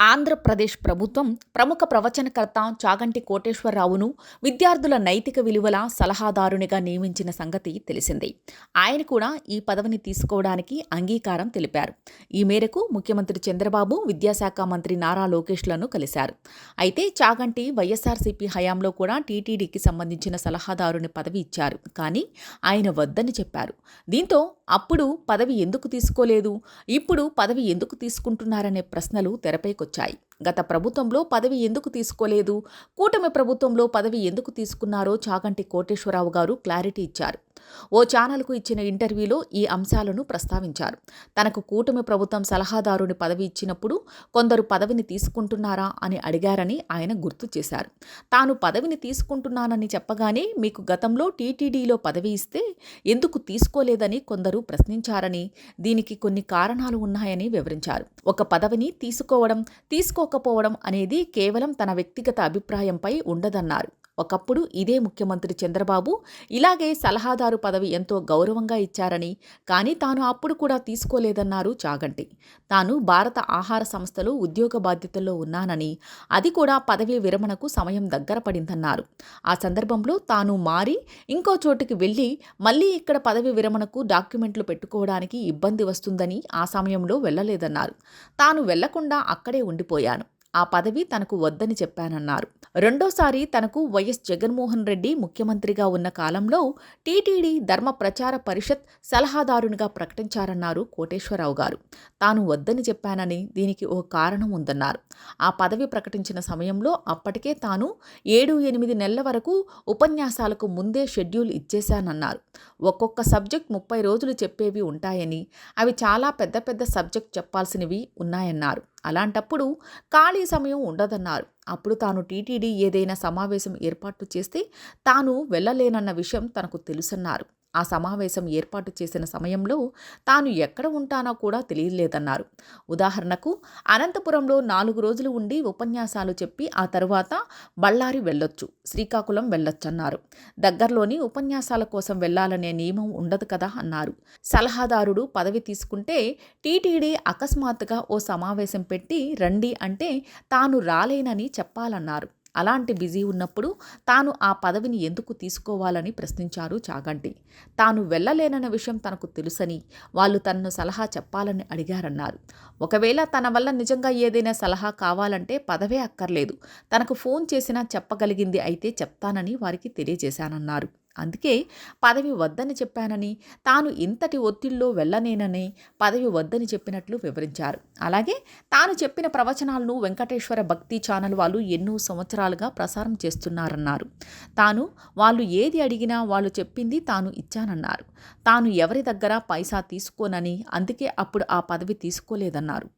ఆంధ్రప్రదేశ్ ప్రభుత్వం ప్రముఖ ప్రవచనకర్త చాగంటి కోటేశ్వరరావును విద్యార్థుల నైతిక విలువల సలహాదారునిగా నియమించిన సంగతి తెలిసిందే. ఆయన కూడా ఈ పదవిని తీసుకోవడానికి అంగీకారం తెలిపారు. ఈ మేరకు ముఖ్యమంత్రి చంద్రబాబు విద్యాశాఖ మంత్రి నారా లోకేష్లను కలిశారు. అయితే చాగంటి వైఎస్ఆర్సీపీ హయాంలో కూడా టీటీడీకి సంబంధించిన సలహాదారుని పదవి ఇచ్చారు. కానీ ఆయన వద్దని చెప్పారు. దీంతో అప్పుడు పదవి ఎందుకు తీసుకోలేదు? ఇప్పుడు పదవి ఎందుకు తీసుకుంటున్నారనే ప్రశ్నలు తెరపైకొచ్చాయి. గత ప్రభుత్వంలో పదవి ఎందుకు తీసుకోలేదు? కూటమి ప్రభుత్వంలో పదవి ఎందుకు తీసుకున్నారో చాగంటి కోటేశ్వరరావు గారు క్లారిటీ ఇచ్చారు. ఓ ఛానల్కు ఇచ్చిన ఇంటర్వ్యూలో ఈ అంశాలను ప్రస్తావించారు. తనకు కూటమి ప్రభుత్వం సలహాదారుని పదవి ఇచ్చినప్పుడు కొందరు పదవిని తీసుకుంటున్నారా అని అడిగారని ఆయన గుర్తు చేశారు. తాను పదవిని తీసుకుంటున్నానని చెప్పగానే మీకు గతంలో టీటీడీలో పదవి ఇస్తే ఎందుకు తీసుకోలేదని కొందరు ప్రశ్నించారని దీనికి కొన్ని కారణాలు ఉన్నాయని వివరించారు. ఒక పదవిని తీసుకోవడం తీసుకోకపోవడం అనేది కేవలం తన వ్యక్తిగత అభిప్రాయంపై ఉండదన్నారు. ఒకప్పుడు ఇదే ముఖ్యమంత్రి చంద్రబాబు ఇలాగే సలహాదారు పదవి ఎంతో గౌరవంగా ఇచ్చారని కానీ తాను అప్పుడు కూడా తీసుకోలేదన్నారు చాగంటి. తాను భారత ఆహార సంస్థలో ఉద్యోగ బాధ్యతల్లో ఉన్నానని అది కూడా పదవీ విరమణకు సమయం దగ్గర పడిందన్నారు. ఆ సందర్భంలో తాను మారి ఇంకో చోటుకి వెళ్ళి మళ్ళీ ఇక్కడ పదవి విరమణకు డాక్యుమెంట్లు పెట్టుకోవడానికి ఇబ్బంది వస్తుందని ఆ సమయంలో వెళ్ళలేదన్నారు. తాను వెళ్ళకుండా అక్కడే ఉండిపోయాను. ఆ పదవి తనకు వద్దని చెప్పానన్నారు. రెండోసారి తనకు వైఎస్ జగన్మోహన్ రెడ్డి ముఖ్యమంత్రిగా ఉన్న కాలంలో టీటీడీ ధర్మ ప్రచార పరిషత్ సలహాదారునిగా ప్రకటించారన్నారు కోటేశ్వరరావు గారు. తాను వద్దని చెప్పానని దీనికి ఓ కారణం ఉందన్నారు. ఆ పదవి ప్రకటించిన సమయంలో అప్పటికే తాను ఏడు ఎనిమిది నెలల వరకు ఉపన్యాసాలకు ముందే షెడ్యూల్ ఇచ్చేశానన్నారు. ఒక్కొక్క సబ్జెక్ట్ ముప్పై రోజులు చెప్పేవి ఉంటాయని అవి చాలా పెద్ద పెద్ద సబ్జెక్ట్ చెప్పాల్సినవి ఉన్నాయన్నారు. అలాంటప్పుడు ఖాళీ సమయం ఉండదన్నారు. అప్పుడు తాను టీటీడీ ఏదైనా సమావేశం ఏర్పాటు చేస్తే తాను వెళ్ళలేనన్న విషయం తనకు తెలుసన్నారు. ఆ సమావేశం ఏర్పాటు చేసిన సమయంలో తాను ఎక్కడ ఉంటానో కూడా తెలియలేదన్నారు. ఉదాహరణకు అనంతపురంలో నాలుగు రోజులు ఉండి ఉపన్యాసాలు చెప్పి ఆ తర్వాత బళ్ళారి వెళ్ళొచ్చు శ్రీకాకుళం వెళ్ళొచ్చన్నారు. దగ్గరలోని ఉపన్యాసాల కోసం వెళ్ళాలనే నియమం ఉండదు కదా అన్నారు. సలహాదారుడు పదవి తీసుకుంటే టీటీడీ అకస్మాత్తుగా ఓ సమావేశం పెట్టి రండి అంటే తాను రాలేనని చెప్పాలన్నారు. అలాంటి బిజీ ఉన్నప్పుడు తాను ఆ పదవిని ఎందుకు తీసుకోవాలని ప్రశ్నించారు చాగంటి. తాను వెళ్ళలేనన్న విషయం తనకు తెలుసని వాళ్ళు తనను సలహా చెప్పాలని అడిగారన్నారు. ఒకవేళ తన వల్ల నిజంగా ఏదైనా సలహా కావాలంటే పదవే అక్కర్లేదు. తనకు ఫోన్ చేసినా చెప్పగలిగింది అయితే చెప్తానని వారికి తెలియజేశానన్నారు. అందుకే పదవి వద్దని చెప్పానని తాను ఇంతటి ఒత్తిడిలో వెళ్ళనేనని పదవి వద్దని చెప్పినట్లు వివరించారు. అలాగే తాను చెప్పిన ప్రవచనాలను వెంకటేశ్వర భక్తి ఛానల్ వాళ్ళు ఎన్నో సంవత్సరాలుగా ప్రసారం చేస్తున్నారన్నారు. తాను వాళ్ళు ఏది అడిగినా వాళ్ళు చెప్పింది తాను ఇచ్చానన్నారు. తాను ఎవరి దగ్గర పైసా తీసుకోనని అందుకే అప్పుడు ఆ పదవి తీసుకోలేదన్నారు.